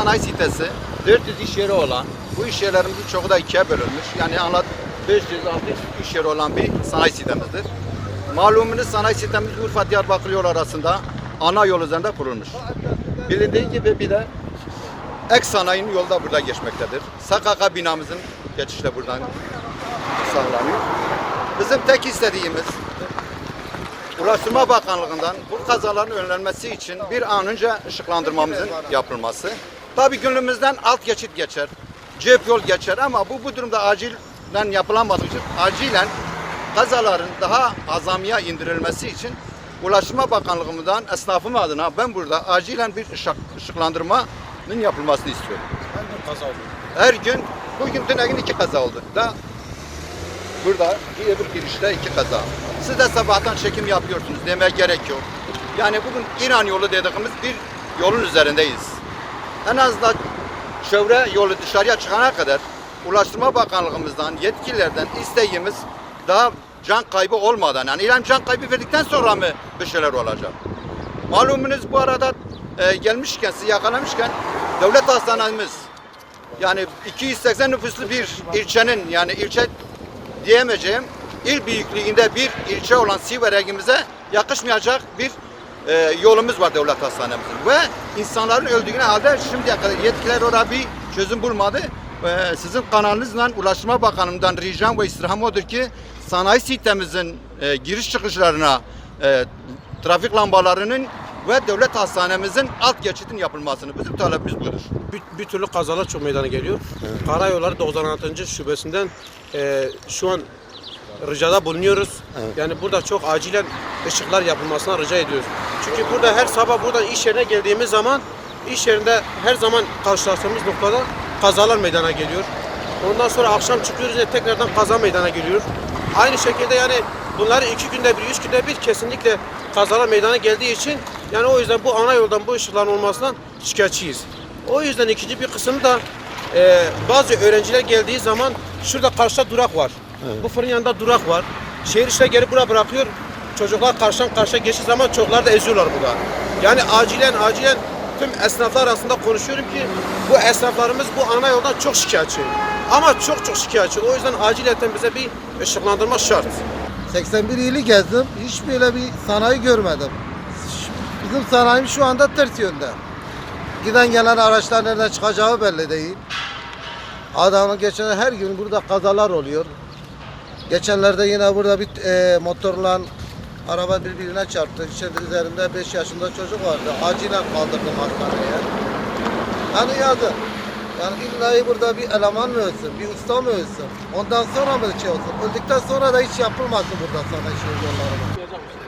sanayi sitesi, 400 iş yeri olan, bu iş yerlerimizin çoğu da ikiye bölünmüş. Yani anlat 500-600 iş yeri olan bir sanayi sitemizdir. Malumunuz sanayi sitemiz Urfa Diyarbakır yol arasında ana yol üzerinde kurulmuş. Bilindiği gibi bir de ek sanayinin yolda burada geçmektedir. SKK binamızın geçişi de buradan sağlanıyor. Bizim tek istediğimiz Ulaştırma Bakanlığı'ndan bu kazaların önlenmesi için bir an önce ışıklandırmamızın yapılması. Tabii günümüzden alt geçit geçer, cep yol geçer ama bu bu durumda acilen yapılamadığı için acilen kazaların daha azamiye indirilmesi için Ulaştırma Bakanlığı'ndan esnafım adına ben burada acilen bir ışık, ışıklandırmanın yapılmasını istiyorum. Her gün, bugün dün gün iki kaza oldu. Da burada bir öbür girişte iki kaza. Siz de sabahtan çekim yapıyorsunuz demeye gerek yok. Yani bugün İran yolu dediğimiz bir yolun üzerindeyiz. En azından çevre yolu dışarıya çıkana kadar Ulaştırma Bakanlığımızdan, yetkililerden isteğimiz daha can kaybı olmadan yani İran can kaybı verdikten sonra mı bir şeyler olacak? Malumunuz bu arada e, gelmişken, sizi yakalamışken devlet hastanemiz yani 280 nüfuslu bir ilçenin yani ilçe diyemeyeceğim il büyüklüğünde bir ilçe olan Siverek'imize yakışmayacak bir e, yolumuz var devlet hastanemizin. Ve insanların öldüğüne halde şimdiye kadar yetkiler orada bir çözüm bulmadı. E, sizin kanalınızla Ulaştırma Bakanım'dan ricam ve istirham odur ki sanayi sitemizin e, giriş çıkışlarına e, trafik lambalarının ve devlet hastanemizin alt geçitin yapılmasını bizim talebimiz budur. Bir, bir türlü kazalar çok meydana geliyor. Karayolları 96. şubesinden e, şu an ricada bulunuyoruz. Yani burada çok acilen ışıklar yapılmasına rica ediyoruz. Çünkü burada her sabah buradan iş yerine geldiğimiz zaman iş yerinde her zaman karşılaştığımız noktada kazalar meydana geliyor. Ondan sonra akşam çıkıyoruz yine tekrardan kaza meydana geliyor. Aynı şekilde yani bunları iki günde bir, üç günde bir kesinlikle kazalar meydana geldiği için yani o yüzden bu ana yoldan bu ışıkların olmasından şikayetçiyiz. O yüzden ikinci bir kısmı da e, bazı öğrenciler geldiği zaman şurada karşıda durak var. Bu fırın yanında durak var. Şehir işte geri buraya bırakıyor. Çocuklar karşıdan karşıya geçtiği zaman çocuklar da eziyorlar burada. Yani acilen acilen tüm esnaflar arasında konuşuyorum ki bu esnaflarımız bu ana yoldan çok şikayetçi. Ama çok çok şikayetçi. O yüzden acilen bize bir ışıklandırma şart. 81 ili gezdim. Hiç böyle bir sanayi görmedim. Bizim sanayimiz şu anda ters yönde. Giden gelen araçlar nereden çıkacağı belli değil. Adamın geçen her gün burada kazalar oluyor. Geçenlerde yine burada bir e, motorla araba birbirine çarptı. İçeride üzerinde 5 yaşında çocuk vardı. Acilen kaldırdım hastaneye. Yani yazık. Yani illa burada bir eleman mı ölsün, bir usta mı ölsün? Ondan sonra mı şey olsun? Öldükten sonra da hiç yapılmasın burada sana şey yollarına.